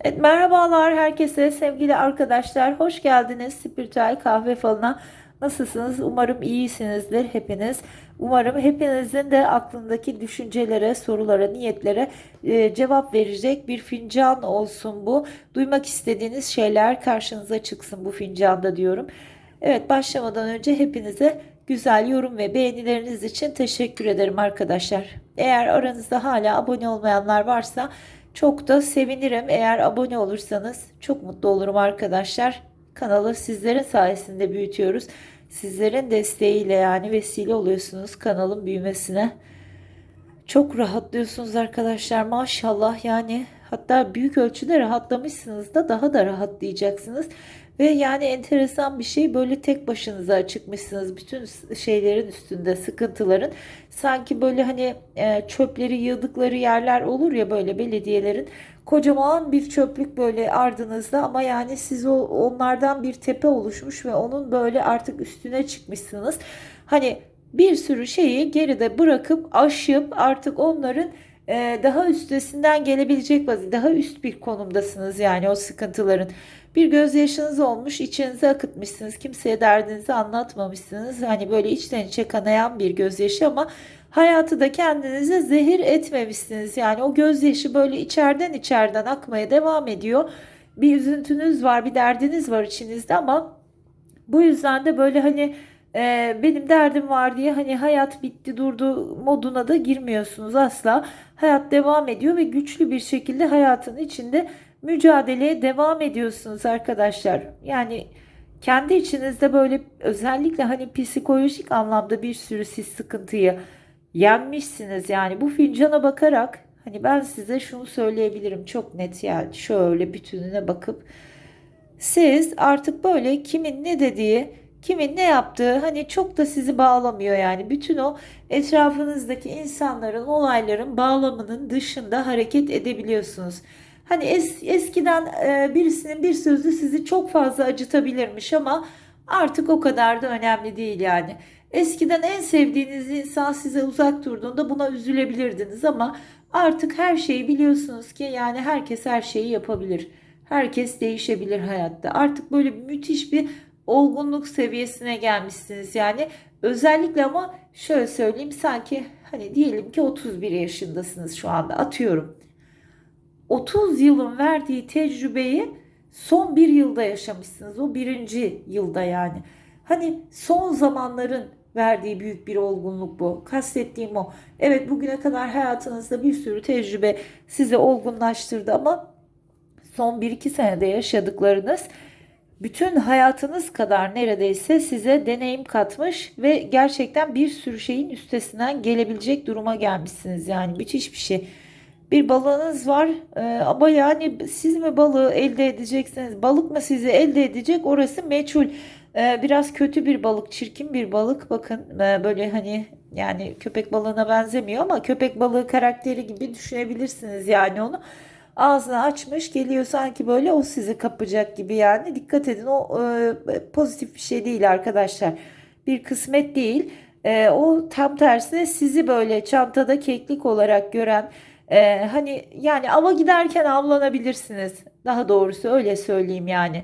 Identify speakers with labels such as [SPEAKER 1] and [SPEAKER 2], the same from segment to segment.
[SPEAKER 1] Evet, merhabalar herkese sevgili arkadaşlar. Hoş geldiniz Spiritüel Kahve Falı'na. Nasılsınız? Umarım iyisinizdir hepiniz. Umarım hepinizin de aklındaki düşüncelere, sorulara, niyetlere e, cevap verecek bir fincan olsun bu. Duymak istediğiniz şeyler karşınıza çıksın bu fincanda diyorum. Evet başlamadan önce hepinize güzel yorum ve beğenileriniz için teşekkür ederim arkadaşlar. Eğer aranızda hala abone olmayanlar varsa çok da sevinirim. Eğer abone olursanız çok mutlu olurum arkadaşlar. Kanalı sizlerin sayesinde büyütüyoruz. Sizlerin desteğiyle yani vesile oluyorsunuz kanalın büyümesine. Çok rahatlıyorsunuz arkadaşlar maşallah yani hatta büyük ölçüde rahatlamışsınız da daha da rahatlayacaksınız. Ve yani enteresan bir şey böyle tek başınıza çıkmışsınız bütün şeylerin üstünde sıkıntıların. Sanki böyle hani e, çöpleri yığdıkları yerler olur ya böyle belediyelerin kocaman bir çöplük böyle ardınızda ama yani siz o onlardan bir tepe oluşmuş ve onun böyle artık üstüne çıkmışsınız. Hani bir sürü şeyi geride bırakıp aşıp artık onların daha üstesinden gelebilecek vaziyette daha üst bir konumdasınız yani o sıkıntıların. Bir gözyaşınız olmuş, içinize akıtmışsınız. Kimseye derdinizi anlatmamışsınız. Hani böyle içten içe kanayan bir gözyaşı ama hayatı da kendinize zehir etmemişsiniz. Yani o gözyaşı böyle içeriden içeriden akmaya devam ediyor. Bir üzüntünüz var, bir derdiniz var içinizde ama bu yüzden de böyle hani e, benim derdim var diye hani hayat bitti durdu moduna da girmiyorsunuz asla. Hayat devam ediyor ve güçlü bir şekilde hayatın içinde mücadeleye devam ediyorsunuz arkadaşlar. Yani kendi içinizde böyle özellikle hani psikolojik anlamda bir sürü siz sıkıntıyı yenmişsiniz. Yani bu fincana bakarak hani ben size şunu söyleyebilirim çok net yani şöyle bütününe bakıp siz artık böyle kimin ne dediği kimin ne yaptığı hani çok da sizi bağlamıyor yani bütün o etrafınızdaki insanların olayların bağlamının dışında hareket edebiliyorsunuz. Hani es, eskiden e, birisinin bir sözü sizi çok fazla acıtabilirmiş ama artık o kadar da önemli değil yani. Eskiden en sevdiğiniz insan size uzak durduğunda buna üzülebilirdiniz ama artık her şeyi biliyorsunuz ki yani herkes her şeyi yapabilir. Herkes değişebilir hayatta. Artık böyle müthiş bir olgunluk seviyesine gelmişsiniz yani. Özellikle ama şöyle söyleyeyim sanki hani diyelim ki 31 yaşındasınız şu anda atıyorum. 30 yılın verdiği tecrübeyi son bir yılda yaşamışsınız. O birinci yılda yani. Hani son zamanların verdiği büyük bir olgunluk bu. Kastettiğim o. Evet bugüne kadar hayatınızda bir sürü tecrübe sizi olgunlaştırdı ama son 1-2 senede yaşadıklarınız bütün hayatınız kadar neredeyse size deneyim katmış ve gerçekten bir sürü şeyin üstesinden gelebilecek duruma gelmişsiniz. Yani müthiş bir şey. Bir balığınız var. Ee, ama yani siz mi balığı elde edeceksiniz? Balık mı sizi elde edecek? Orası meçhul. Ee, biraz kötü bir balık çirkin bir balık. Bakın ee, böyle hani yani köpek balığına benzemiyor ama köpek balığı karakteri gibi düşünebilirsiniz yani onu ağzını açmış geliyor sanki böyle o sizi kapacak gibi yani dikkat edin o e, pozitif bir şey değil arkadaşlar bir kısmet değil e, o tam tersine sizi böyle çantada keklik olarak gören ee, hani yani ava giderken avlanabilirsiniz. Daha doğrusu öyle söyleyeyim yani.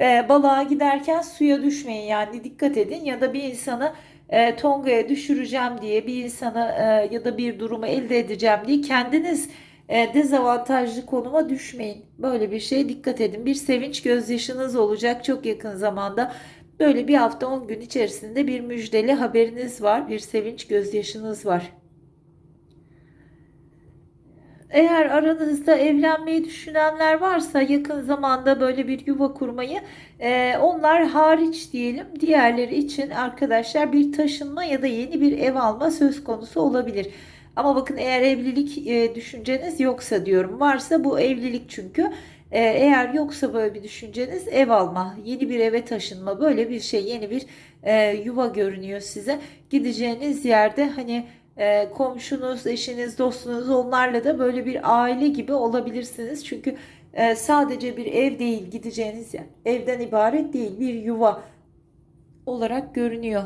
[SPEAKER 1] Ee, balığa giderken suya düşmeyin yani dikkat edin ya da bir insanı e, tongaya düşüreceğim diye bir insana e, ya da bir durumu elde edeceğim diye kendiniz e, dezavantajlı konuma düşmeyin. Böyle bir şeye dikkat edin. Bir sevinç gözyaşınız olacak çok yakın zamanda. Böyle bir hafta 10 gün içerisinde bir müjdeli haberiniz var. Bir sevinç gözyaşınız var. Eğer aranızda evlenmeyi düşünenler varsa yakın zamanda böyle bir yuva kurmayı e, onlar hariç diyelim diğerleri için arkadaşlar bir taşınma ya da yeni bir ev alma söz konusu olabilir. Ama bakın eğer evlilik e, düşünceniz yoksa diyorum varsa bu evlilik çünkü e, eğer yoksa böyle bir düşünceniz ev alma yeni bir eve taşınma böyle bir şey yeni bir e, yuva görünüyor size gideceğiniz yerde hani e, komşunuz, eşiniz, dostunuz onlarla da böyle bir aile gibi olabilirsiniz. Çünkü e, sadece bir ev değil gideceğiniz yer. Evden ibaret değil bir yuva olarak görünüyor.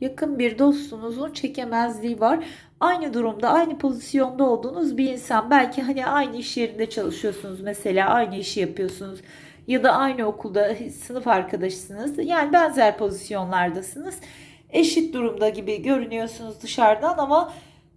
[SPEAKER 1] Yakın bir dostunuzun çekemezliği var. aynı durumda, aynı pozisyonda olduğunuz bir insan. Belki hani aynı iş yerinde çalışıyorsunuz mesela, aynı işi yapıyorsunuz ya da aynı okulda sınıf arkadaşısınız. Yani benzer pozisyonlardasınız. Eşit durumda gibi görünüyorsunuz dışarıdan ama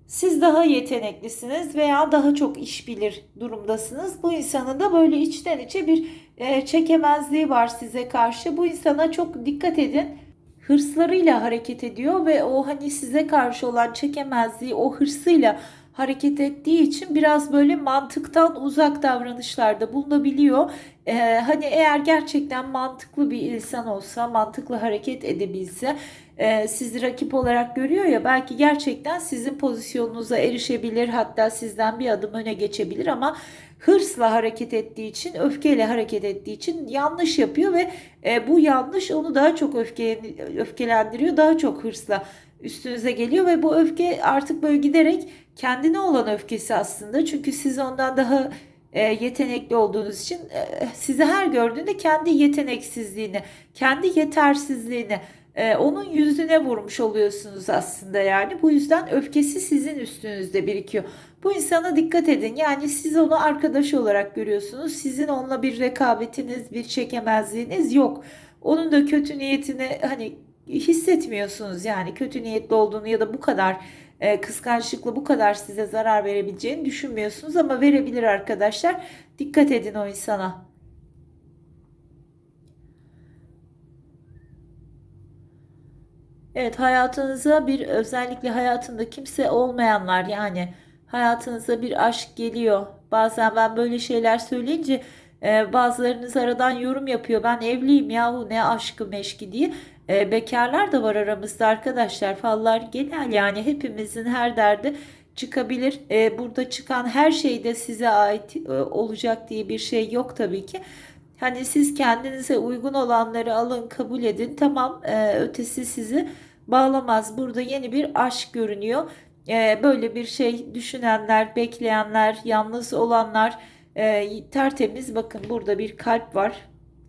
[SPEAKER 1] siz daha yeteneklisiniz veya daha çok iş bilir durumdasınız. Bu insanın da böyle içten içe bir e, çekemezliği var size karşı. Bu insana çok dikkat edin. Hırslarıyla hareket ediyor ve o hani size karşı olan çekemezliği o hırsıyla hareket ettiği için biraz böyle mantıktan uzak davranışlarda bulunabiliyor. Ee, hani eğer gerçekten mantıklı bir insan olsa, mantıklı hareket edebilse, e, sizi rakip olarak görüyor ya belki gerçekten sizin pozisyonunuza erişebilir, hatta sizden bir adım öne geçebilir ama hırsla hareket ettiği için, öfkeyle hareket ettiği için yanlış yapıyor ve e, bu yanlış onu daha çok öfke, öfkelendiriyor, daha çok hırsla üstünüze geliyor ve bu öfke artık böyle giderek kendine olan öfkesi aslında. Çünkü siz ondan daha e, yetenekli olduğunuz için e, sizi her gördüğünde kendi yeteneksizliğini, kendi yetersizliğini e, onun yüzüne vurmuş oluyorsunuz aslında yani. Bu yüzden öfkesi sizin üstünüzde birikiyor. Bu insana dikkat edin. Yani siz onu arkadaş olarak görüyorsunuz. Sizin onunla bir rekabetiniz, bir çekemezliğiniz yok. Onun da kötü niyetini hani hissetmiyorsunuz yani kötü niyetli olduğunu ya da bu kadar e, kıskançlıkla bu kadar size zarar verebileceğini düşünmüyorsunuz ama verebilir arkadaşlar. Dikkat edin o insana. Evet hayatınıza bir özellikle hayatında kimse olmayanlar yani hayatınıza bir aşk geliyor. Bazen ben böyle şeyler söyleyince e, bazılarınız aradan yorum yapıyor. Ben evliyim yahu ne aşkı meşki diye. E, bekarlar da var aramızda arkadaşlar. Fallar genel yani hepimizin her derdi çıkabilir. E, burada çıkan her şey de size ait e, olacak diye bir şey yok tabii ki. Hani siz kendinize uygun olanları alın kabul edin. Tamam e, ötesi sizi bağlamaz. Burada yeni bir aşk görünüyor. E, böyle bir şey düşünenler, bekleyenler, yalnız olanlar e, tertemiz. Bakın burada bir kalp var.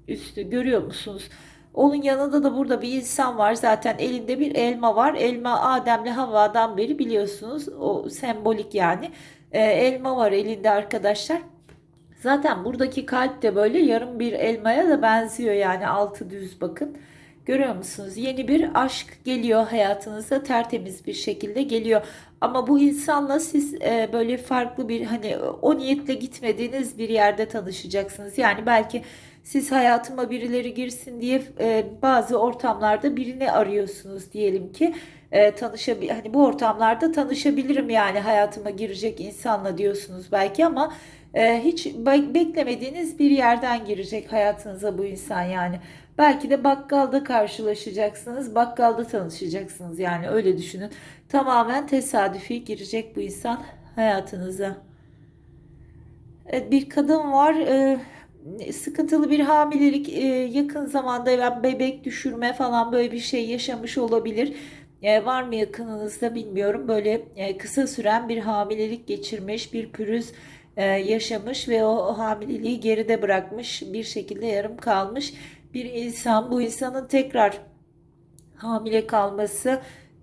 [SPEAKER 1] Üstü görüyor musunuz? Onun yanında da burada bir insan var. Zaten elinde bir elma var. Elma Adem'le Havva'dan beri biliyorsunuz. O sembolik yani. E, elma var elinde arkadaşlar. Zaten buradaki kalp de böyle yarım bir elmaya da benziyor yani altı düz bakın. Görüyor musunuz? Yeni bir aşk geliyor hayatınıza tertemiz bir şekilde geliyor. Ama bu insanla siz e, böyle farklı bir hani o niyetle gitmediğiniz bir yerde tanışacaksınız. Yani belki siz hayatıma birileri girsin diye e, bazı ortamlarda birini arıyorsunuz diyelim ki e, tanışabil hani bu ortamlarda tanışabilirim yani hayatıma girecek insanla diyorsunuz belki ama e, hiç be beklemediğiniz bir yerden girecek hayatınıza bu insan yani. Belki de bakkalda karşılaşacaksınız, bakkalda tanışacaksınız yani öyle düşünün. Tamamen tesadüfi girecek bu insan hayatınıza. Evet, bir kadın var. E, sıkıntılı bir hamilelik e, yakın zamanda yani bebek düşürme falan böyle bir şey yaşamış olabilir. E, var mı yakınınızda bilmiyorum. Böyle e, kısa süren bir hamilelik geçirmiş, bir pürüz e, yaşamış ve o, o hamileliği geride bırakmış, bir şekilde yarım kalmış bir insan. Bu insanın tekrar hamile kalması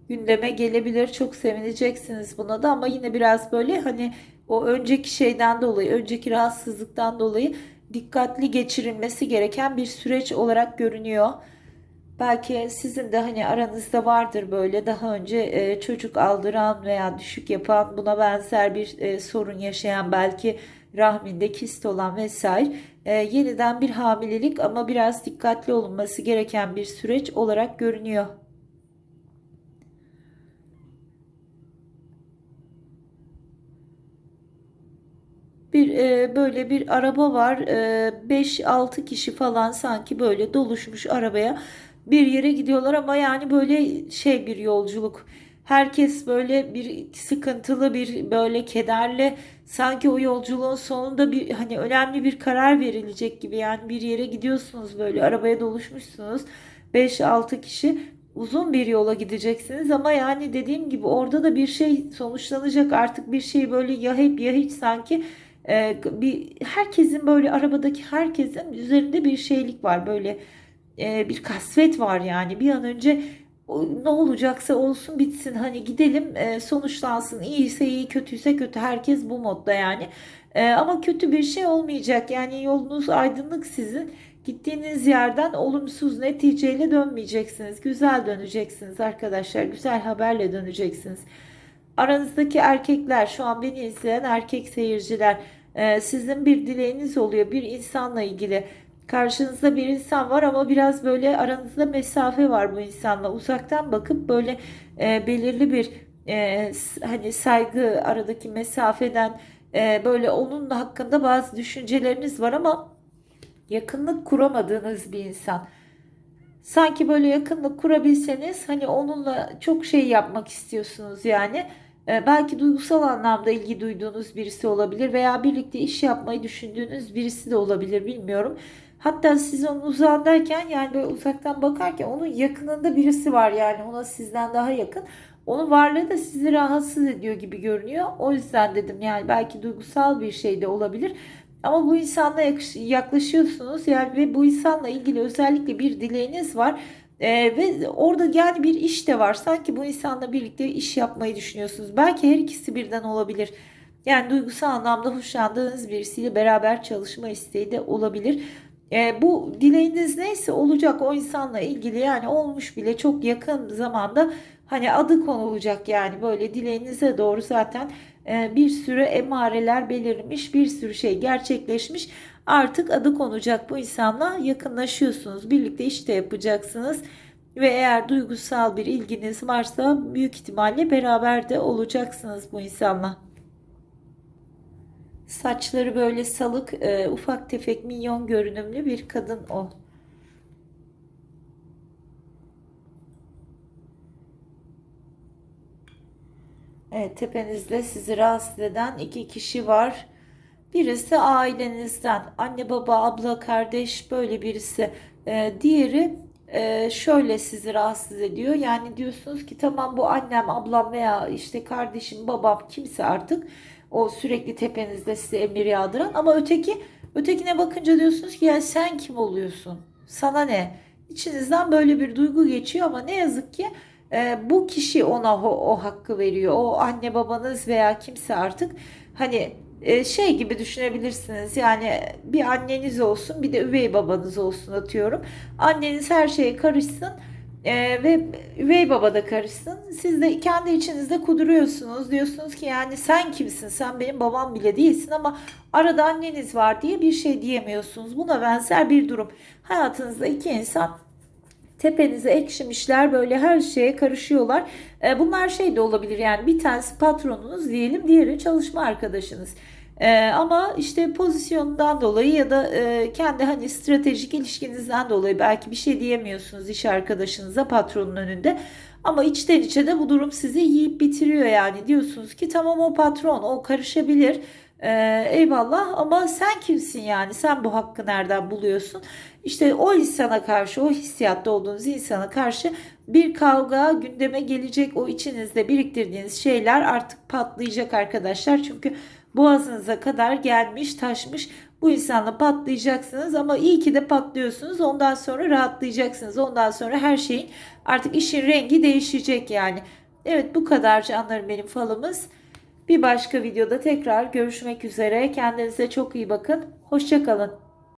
[SPEAKER 1] gündeme gelebilir. Çok sevineceksiniz buna da ama yine biraz böyle hani o önceki şeyden dolayı, önceki rahatsızlıktan dolayı dikkatli geçirilmesi gereken bir süreç olarak görünüyor. Belki sizin de hani aranızda vardır böyle daha önce e, çocuk aldıran veya düşük yapan buna benzer bir e, sorun yaşayan belki rahminde kist olan vesaire e, yeniden bir hamilelik ama biraz dikkatli olunması gereken bir süreç olarak görünüyor. bir e, böyle bir araba var. E, 5-6 kişi falan sanki böyle doluşmuş arabaya bir yere gidiyorlar ama yani böyle şey bir yolculuk. Herkes böyle bir sıkıntılı bir böyle kederli sanki o yolculuğun sonunda bir hani önemli bir karar verilecek gibi. Yani bir yere gidiyorsunuz böyle arabaya doluşmuşsunuz. 5-6 kişi uzun bir yola gideceksiniz ama yani dediğim gibi orada da bir şey sonuçlanacak. Artık bir şey böyle ya hep ya hiç sanki e, bir herkesin böyle arabadaki herkesin üzerinde bir şeylik var. Böyle e, bir kasvet var yani. Bir an önce ne olacaksa olsun bitsin hani gidelim e, sonuçlansın. İyiyse iyi kötüyse kötü. Herkes bu modda yani. E, ama kötü bir şey olmayacak. Yani yolunuz aydınlık sizin. Gittiğiniz yerden olumsuz neticeyle dönmeyeceksiniz. Güzel döneceksiniz arkadaşlar. Güzel haberle döneceksiniz. Aranızdaki erkekler şu an beni izleyen erkek seyirciler e, sizin bir dileğiniz oluyor bir insanla ilgili Karşınızda bir insan var ama biraz böyle aranızda mesafe var bu insanla. Uzaktan bakıp böyle e, belirli bir e, hani saygı aradaki mesafeden e, böyle onun hakkında bazı düşünceleriniz var ama yakınlık kuramadığınız bir insan. Sanki böyle yakınlık kurabilseniz hani onunla çok şey yapmak istiyorsunuz yani. Ee, belki duygusal anlamda ilgi duyduğunuz birisi olabilir veya birlikte iş yapmayı düşündüğünüz birisi de olabilir bilmiyorum. Hatta siz onun uzağındayken yani böyle uzaktan bakarken onun yakınında birisi var yani ona sizden daha yakın. Onun varlığı da sizi rahatsız ediyor gibi görünüyor. O yüzden dedim yani belki duygusal bir şey de olabilir. Ama bu insanla yaklaşıyorsunuz yani ve bu insanla ilgili özellikle bir dileğiniz var. Ee, ve orada yani bir iş de var. Sanki bu insanla birlikte iş yapmayı düşünüyorsunuz. Belki her ikisi birden olabilir. Yani duygusal anlamda hoşlandığınız birisiyle beraber çalışma isteği de olabilir. Ee, bu dileğiniz neyse olacak o insanla ilgili yani olmuş bile çok yakın zamanda hani adı konulacak yani böyle dileğinize doğru zaten e, bir sürü emareler belirmiş, bir sürü şey gerçekleşmiş. Artık adı konacak bu insanla yakınlaşıyorsunuz. Birlikte işte yapacaksınız. Ve eğer duygusal bir ilginiz varsa büyük ihtimalle beraber de olacaksınız bu insanla. Saçları böyle salık, e, ufak tefek minyon görünümlü bir kadın o. Evet, tepenizde sizi rahatsız eden iki kişi var. Birisi ailenizden, anne baba, abla, kardeş böyle birisi. Ee, diğeri e, şöyle sizi rahatsız ediyor. Yani diyorsunuz ki tamam bu annem, ablam veya işte kardeşim, babam kimse artık o sürekli tepenizde size emir yağdıran ama öteki ötekine bakınca diyorsunuz ki ya sen kim oluyorsun? Sana ne? İçinizden böyle bir duygu geçiyor ama ne yazık ki e, bu kişi ona o, o hakkı veriyor. O anne babanız veya kimse artık hani e, şey gibi düşünebilirsiniz. Yani bir anneniz olsun bir de üvey babanız olsun atıyorum. Anneniz her şeye karışsın e, ve üvey baba da karışsın. Siz de kendi içinizde kuduruyorsunuz. Diyorsunuz ki yani sen kimsin? Sen benim babam bile değilsin ama arada anneniz var diye bir şey diyemiyorsunuz. Buna benzer bir durum. Hayatınızda iki insan tepenize ekşimişler böyle her şeye karışıyorlar. E, bunlar şey de olabilir yani bir tanesi patronunuz diyelim diğeri çalışma arkadaşınız. E, ama işte pozisyonundan dolayı ya da e, kendi hani stratejik ilişkinizden dolayı belki bir şey diyemiyorsunuz iş arkadaşınıza patronun önünde. Ama içten içe de bu durum sizi yiyip bitiriyor yani diyorsunuz ki tamam o patron o karışabilir. Ee, eyvallah ama sen kimsin yani sen bu hakkı nereden buluyorsun? İşte o insana karşı o hissiyatta olduğunuz insana karşı bir kavga gündeme gelecek o içinizde biriktirdiğiniz şeyler artık patlayacak arkadaşlar. Çünkü boğazınıza kadar gelmiş taşmış bu insanla patlayacaksınız ama iyi ki de patlıyorsunuz ondan sonra rahatlayacaksınız ondan sonra her şeyin artık işin rengi değişecek yani. Evet bu kadar canlarım benim falımız. Bir başka videoda tekrar görüşmek üzere. Kendinize çok iyi bakın. Hoşçakalın.